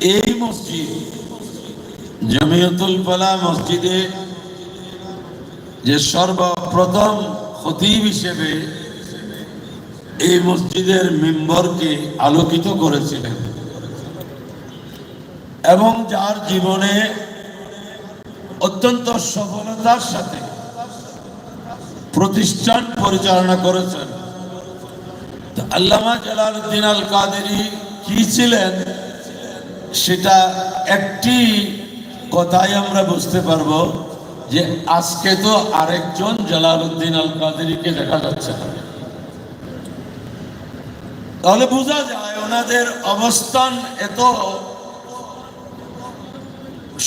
এই মসজিদ জমিয়তুল ফালা মসজিদে যে সর্বপ্রথম খতিব হিসেবে এই মসজিদের মেম্বরকে আলোকিত করেছিলেন। এবং যার জীবনে অত্যন্ত সফলতার সাথে প্রতিষ্ঠান পরিচালনা করেছেন। আল্লামা জালালউদ্দিন আল কাদেরি কি ছিলেন? সেটা একটি কথাই আমরা বুঝতে পারব যে আজকে তো আরেকজন জালালউদ্দিন আল কাদেরিকে দেখা যাচ্ছে না। তাহলে বোঝা যায় ওনাদের অবস্থান এত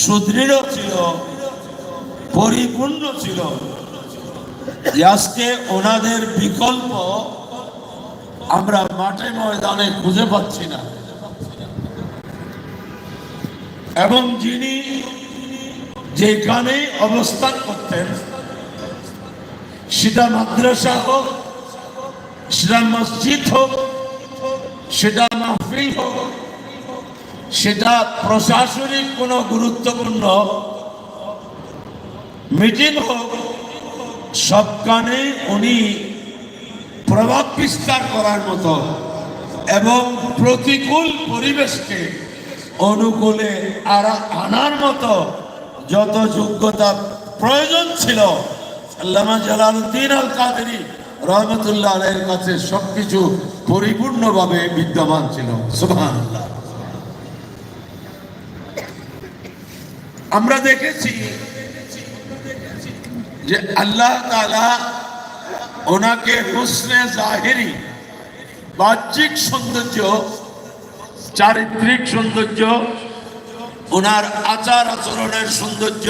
সুদৃঢ় ছিল, পরিপূর্ণ ছিল আজকে ওনাদের বিকল্প আমরা মাঠে ময়দানে খুঁজে পাচ্ছি না। এবং যিনি যেখানে অবস্থান করতেন, সেটা মাদ্রাসা হোক, সেটা মসজিদ হোক, সেটা মাহফিল হোক, সেটা প্রশাসনিক কোনো গুরুত্বপূর্ণ মিটিং হোক সব সবখানে উনি প্রভাব বিস্তার করার মতো এবং প্রতিকূল পরিবেশকে অনুকূলে আর আনার মতো যত যোগ্যতা প্রয়োজন ছিল রহমতুল্লাহ সবকিছু পরিপূর্ণভাবে বিদ্যমান ছিল। আমরা দেখেছি যে আল্লাহ ওনাকে হুসনে জাহেরি, বাহ্যিক সৌন্দর্য চারিত্রিক সৌন্দর্য, ওনার আচার আচরণের সৌন্দর্য,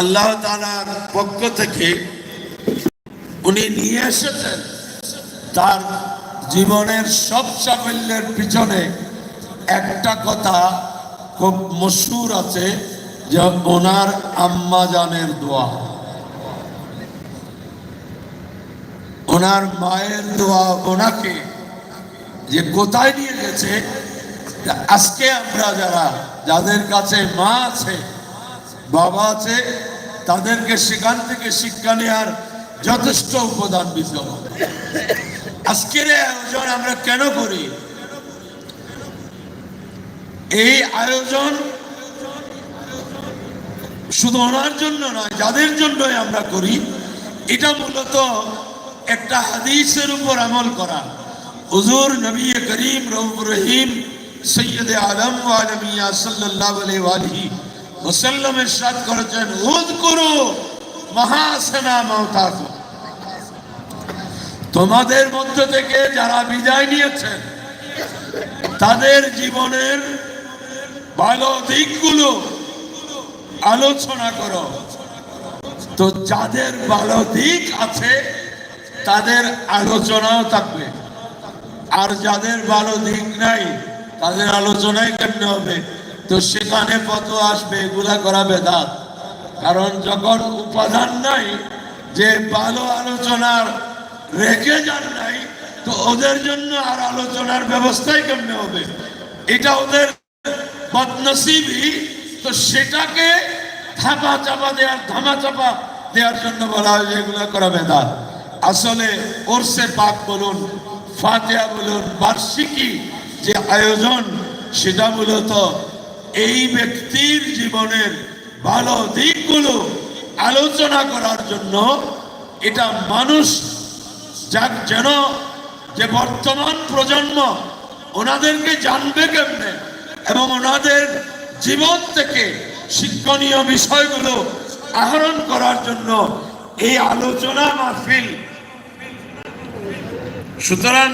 আল্লাহ তালার পক্ষ থেকে উনি নিয়ে এসেছেন। তার জীবনের সব সাফল্যের পিছনে একটা কথা খুব মশহুর আছে যে ওনার আম্মা জানের দোয়া। ওনার মায়ের দোয়া ওনাকে যে কোথায় নিয়ে গেছে আজকে আমরা যারা, যাদের কাছে মা আছে, বাবা আছে, তাদেরকে সেখান থেকে শিক্ষা নেওয়ার যথেষ্ট উপাদান বিদ্যমান আজকের আয়োজন আমরা কেন করি? এই আয়োজন শুধু ওনার জন্য নয়, যাদের জন্যই আমরা করি, এটা মূলত একটা হাদিসের উপর আমল করা। হুজুর নবী করিম রউফ রহিম সৈয়দ আলম আলমিয়া সাল্লাল্লাহু আলাইহি ওয়াসাল্লাম ইরশাদ করেছেন উযকুরু মহাসনা মাউতাকুম তোমাদের মধ্য থেকে যারা বিদায় নিয়েছেন, তাদের জীবনের ভালো দিকগুলো আলোচনা করো। তো যাদের ভালো দিক আছে, তাদের আলোচনাও থাকবে। আর যাদের ভালো দিক নাই, তাদের আলোচনাই কেমনে হবে? তো সেখানে কত আসবে, এগুলা করা বেদাত। কারণ যখন উপাদান নাই, যে ভালো আলোচনার রেখে যান নাই, তো ওদের জন্য আর আলোচনার ব্যবস্থাই কেমনে হবে? এটা ওদের বদনসিবই তো সেটাকে থাপা চাপা দেওয়ার, ধামা চাপা দেওয়ার জন্য বলা হয় এগুলো করা বেদাত। আসলে ওরসে পাক বলুন ফাতেহা বলুন বার্ষিকী যে আয়োজন, সেটা মূলত এই ব্যক্তির জীবনের ভালো দিকগুলো আলোচনা করার জন্য এটা মানুষ যাক যেন যে বর্তমান প্রজন্ম ওনাদেরকে জানবে কেমনে এবং ওনাদের জীবন থেকে শিক্ষণীয় বিষয়গুলো আহরণ করার জন্য এই আলোচনা মাহফিল সুতরাং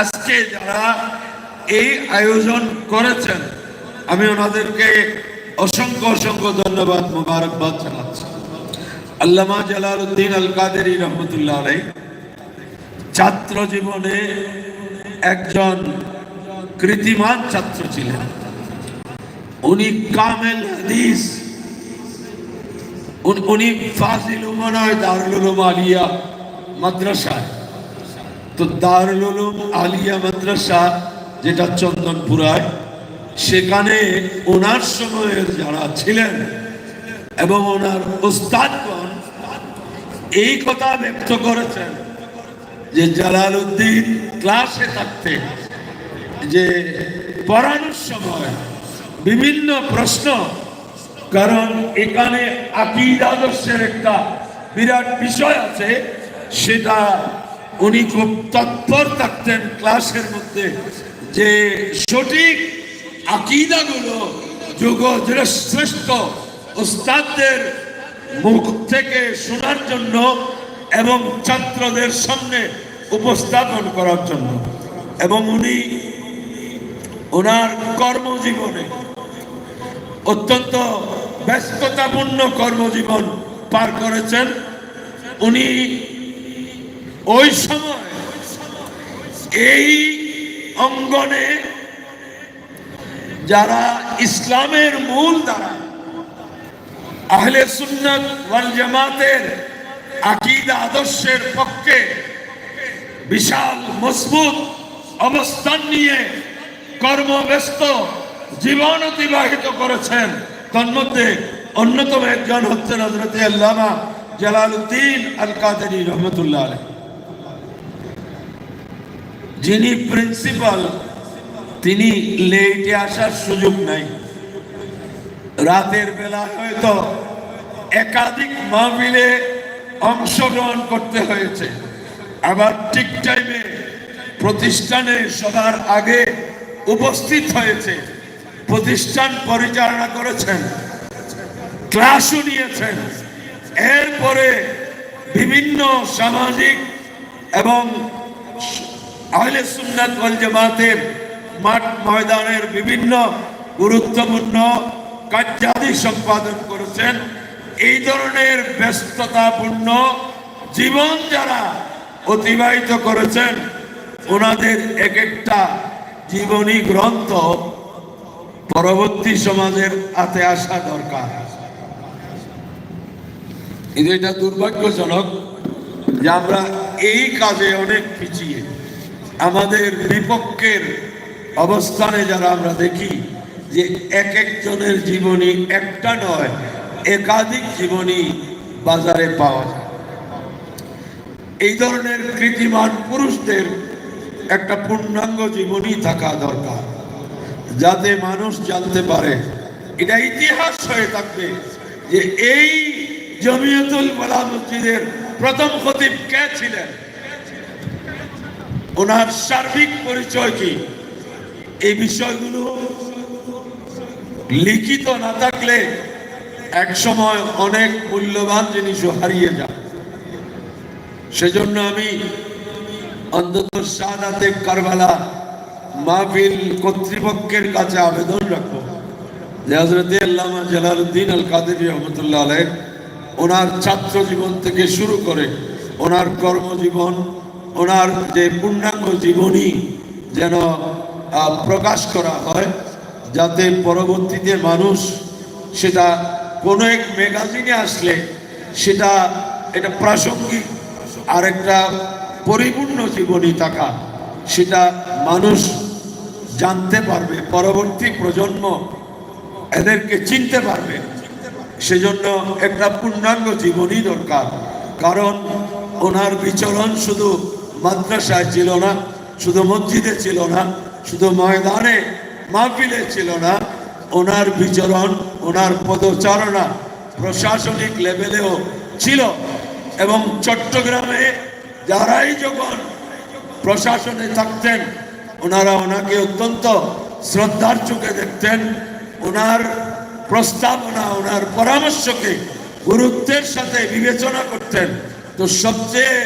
আজকে যারা এই আয়োজন করেছেন, আমি ওনাদেরকে অসংখ্য অসংখ্য ধন্যবাদ, মোবারকবাদ জানাচ্ছি। আল্লামা জালালউদ্দিন আল কাদের রহমতুল্লাহ আলাই ছাত্র জীবনে একজন কৃতিমান ছাত্র ছিলেন। উনি কামেল হাদিস, উনি ফাজিল উমানয় দারুল আলিয়া মাদ্রাসায়। তো দারুল আলিয়া মাদ্রাসা, যেটা চন্দনপুরায় সেখানে ওনার সময়ের যারা ছিলেন এবং ওনার উস্তাদগণ এই কথা ব্যক্ত করেছেন যে জালালউদ্দিন ক্লাসে থাকতে, যে পড়ানোর সময় বিভিন্ন প্রশ্ন, কারণ এখানে আকিদ আদর্শের একটা বিরাট বিষয় আছে, সেটা উনি খুব তৎপর থাকতেন ক্লাসের মধ্যে যে সঠিক আকিদাগুলো যোগ শ্রেষ্ঠ ওস্তাদদের মুখ থেকে শোনার জন্য এবং ছাত্রদের সামনে উপস্থাপন করার জন্য। এবং উনি ওনার কর্মজীবনে অত্যন্ত ব্যস্ততাপূর্ণ কর্মজীবন পার করেছেন। উনি ওই সময় এই অঙ্গনে যারা ইসলামের মূল দ্বারা আহলে সুন্নত ওয়াল জামাতের আকিদা আদর্শের পক্ষে বিশাল, মজবুত অবস্থান নিয়ে কর্মব্যস্ত জীবন অতিবাহিত করেছেন। তন্মধ্যে অন্যতম একজন হচ্ছেন হজরতে আল্লামা জালালউদ্দিন আল কাদেরি রহমতুল্লাহ আলহ যিনি প্রিন্সিপাল, তিনি লেটে আসার সুযোগ নাই। রাতের বেলা হয়তো একাধিক মাহফিলে অংশগ্রহণ করতে হয়েছে। আবার ঠিক টাইমে প্রতিষ্ঠানে সবার আগে উপস্থিত হয়েছে। প্রতিষ্ঠান পরিচালনা করেছেন, ক্লাসও নিয়েছেন। এরপরে বিভিন্ন সামাজিক এবং আহলে সুন্নাত ওয়াল জামাতের মাঠ ময়দানের বিভিন্ন গুরুত্বপূর্ণ কার্যাদি সম্পাদন করেছেন। এই ধরনের ব্যস্ততাপূর্ণ জীবন যারা অতিবাহিত করেছেন, ওনাদের এক একটা জীবনী গ্রন্থ পরবর্তী সমাজের হাতে আসা দরকার। কিন্তু এটা দুর্ভাগ্যজনক যে আমরা এই কাজে অনেক পিছিয়ে। আমাদের বিপক্ষের অবস্থানে যারা আমরা দেখি, যে এক একজনের জীবনী একটা নয়, একাধিক জীবনী বাজারে পাওয়া যায়। এই ধরনের কৃতিমান পুরুষদের একটা পূর্ণাঙ্গ জীবনী থাকা দরকার, যাতে মানুষ জানতে পারে, এটা ইতিহাস হয়ে থাকবে, যে এই জমিয়তুল বলা মসজিদের প্রথম খতিব কে ছিলেন? ওনার সার্বিক পরিচয় কি? এই বিষয়গুলো লিখিত না থাকলে এক সময় অনেক মূল্যবান জিনিসও হারিয়ে যায়। সেজন্য আমি অন্তত শাহাদাতে কারবালা মাহফিল কর্তৃপক্ষের কাছে আবেদন রাখব যে হজরত আল কাদের রহমতুল্লাহ আলহ ওনার ছাত্র জীবন থেকে শুরু করে ওনার কর্মজীবন ওনার যে পূর্ণাঙ্গ জীবনী যেন প্রকাশ করা হয়, যাতে পরবর্তীতে মানুষ সেটা কোনো এক ম্যাগাজিনে আসলে সেটা এটা প্রাসঙ্গিক আর একটা পরিপূর্ণ জীবনী থাকা, সেটা মানুষ জানতে পারবে, পরবর্তী প্রজন্ম এদেরকে চিনতে পারবে। সেজন্য একটা পূর্ণাঙ্গ জীবনী দরকার, কারণ ওনার বিচরণ শুধু মাদ্রাসায় ছিল না, শুধু মসজিদে ছিল না, শুধু ময়দানে, মাহফিলে ছিল না। ওনার বিচরণ, ওনার পদচারণা প্রশাসনিক লেভেলেও ছিল এবং চট্টগ্রামে যারাই যখন প্রশাসনে থাকতেন, ওনারা ওনাকে অত্যন্ত শ্রদ্ধার চোখে দেখতেন। ওনার প্রস্তাবনা, ওনার পরামর্শকে গুরুত্বের সাথে বিবেচনা করতেন। তো সবচেয়ে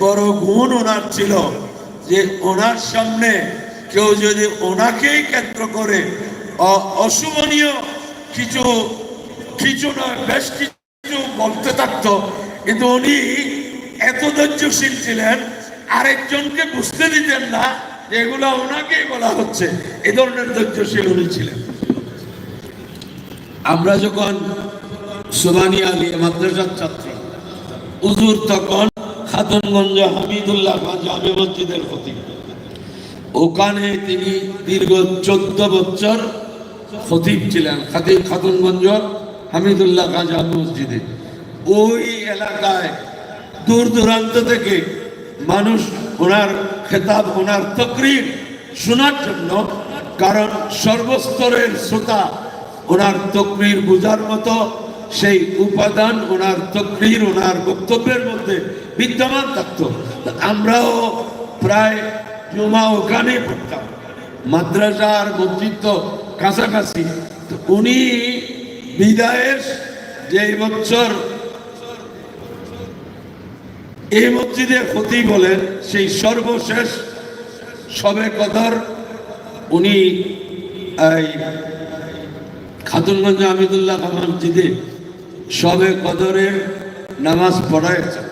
বড় গুণ ওনার ছিল যে ওনার সামনে কেউ যদি ওনাকেই কেন্দ্র করে অশুভনীয় কিছু কিছু নয় বেশ কিছু বলতে থাকতো। কিন্তু উনি এত ধৈর্যশীল ছিলেন, আরেকজনকে বুঝতে দিতেন না এগুলো ওনাকেই বলা হচ্ছে। এ ধরনের ধৈর্যশীল উনি ছিলেন। আমরা যখন সোমানি আলী মাদ্রাসার ছাত্র উজুর তখন খাতুনগঞ্জ হামিদুল্লাহ জামে মসজিদের প্রতি। ওখানে তিনি দীর্ঘ চোদ্দ বছর খতিব ছিলেন, খাতিব খাতুনগঞ্জ হামিদুল্লাহ খান জামে মসজিদে ওই এলাকায় দূর দূরান্ত থেকে মানুষ ওনার খেতাব, ওনার তকরির শোনার জন্য, কারণ সর্বস্তরের শ্রোতা ওনার তকরির বোঝার মতো সেই উপাদান, ওনার তকরির ওনার বক্তব্যের মধ্যে বিদ্যমান থাকত। আমরাও প্রায় জমা ওখানে পড়তাম। মাদ্রাসা আর মসজিদ তো কাছাকাছি। উনি বিদায়ের যে বছর এই মসজিদে ক্ষতি বলেন সেই সর্বশেষ সবে কদর উনি এই খাতুনগঞ্জ আমিদুল্লাহ খান মসজিদে সবে কদরের নামাজ পড়াইছেন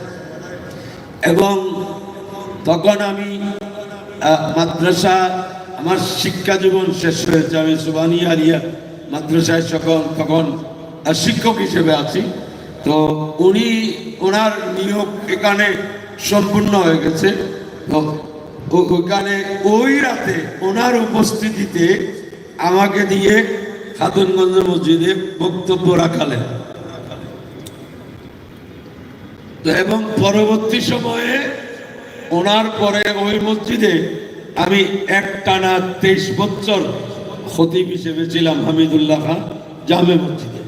এবং তখন আমি মাদ্রাসা, আমার শিক্ষা জীবন শেষ হয়েছে। আমি সুবানি আলিয়া মাদ্রাসায় সকল, তখন শিক্ষক হিসেবে আছি। তো উনি, ওনার নিয়োগ এখানে সম্পূর্ণ হয়ে গেছে। তো ওখানে ওই রাতে ওনার উপস্থিতিতে আমাকে দিয়ে খাতুনগঞ্জ মসজিদে বক্তব্য রাখালেন তো এবং পরবর্তী সময়ে ওনার পরে ওই মসজিদে আমি এক টানা তেইশ বছর খতিব হিসেবে ছিলাম হামিদুল্লাহ খান জামে মসজিদে।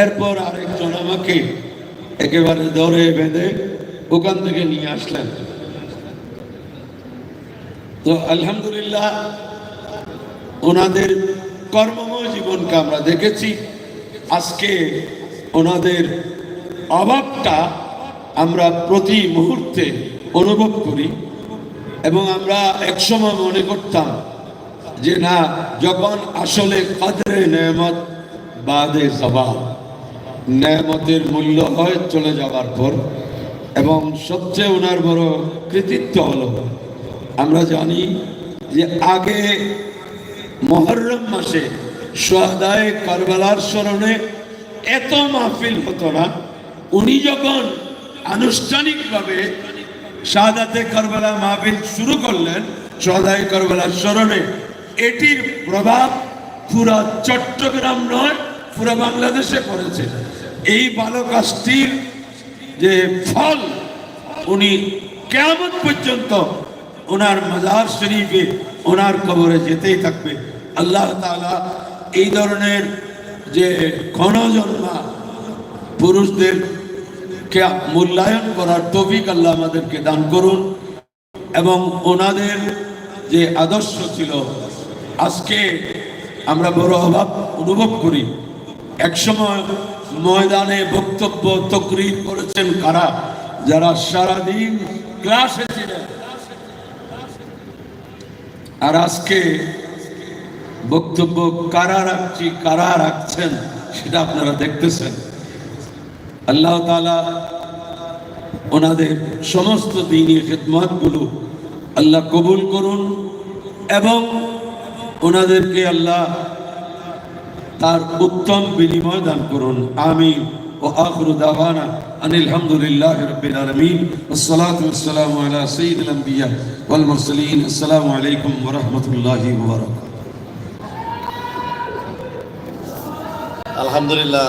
এরপর আরেকজন আমাকে একেবারে ধরে বেঁধে ওখান থেকে নিয়ে আসলেন। তো আলহামদুলিল্লাহ ওনাদের কর্মময় জীবনকে আমরা দেখেছি। আজকে ওনাদের অভাবটা আমরা প্রতি মুহূর্তে অনুভব করি এবং আমরা একসময় মনে করতাম যে না, যখন আসলে কাদরে নেমত বাদে জবাব। নেমতের মূল্য হয় চলে যাবার পর এবং সবচেয়ে ওনার বড় কৃতিত্ব হলো, আমরা জানি যে আগে মহরম মাসে সোহাদায় কারবালার স্মরণে এত মাহফিল হতো না। উনি যখন আনুষ্ঠানিকভাবে শাহাদাতে কারবালা মাহফিল শুরু করলেন সোহাদায় কারবালার স্মরণে, এটির প্রভাব পুরা চট্টগ্রাম নয়, পুরা বাংলাদেশে পড়েছে। এই ভালো কাজটির যে ফল উনি কেমন পর্যন্ত ওনার মাজার শরীফে ওনার কবরে যেতেই থাকবে। আল্লাহ তাআলা এই ধরনের যে ক্ষণজন্মা পুরুষদের কে মূল্যায়ন করার তৌফিক আল্লাহ আমাদেরকে দান করুন। এবং ওনাদের যে আদর্শ ছিল, আজকে আমরা বড় অভাব অনুভব করি। একসময় ময়দানে বক্তব্য তকরির করেছেন কারা? যারা সারাদিন ক্লাসে ছিলেন। আর আজকে বক্তব্য কারা রাখছি, কারা রাখছেন, সেটা আপনারা দেখতেছেন। আল্লাহ তালা ওনাদের সমস্ত দিনের খেদমতগুলো আল্লাহ কবুল করুন এবং ওনাদেরকে আল্লাহ তার উত্তম বিনিময় দান করুন। আমি ও আখরু দাওয়ানা আনিলহামদুলিল্লাহ রবিল আলমিন। আসসালাত আসসালাম আলাইকুম ওরহমতুল্লাহি আলহামদুলিল্লাহ।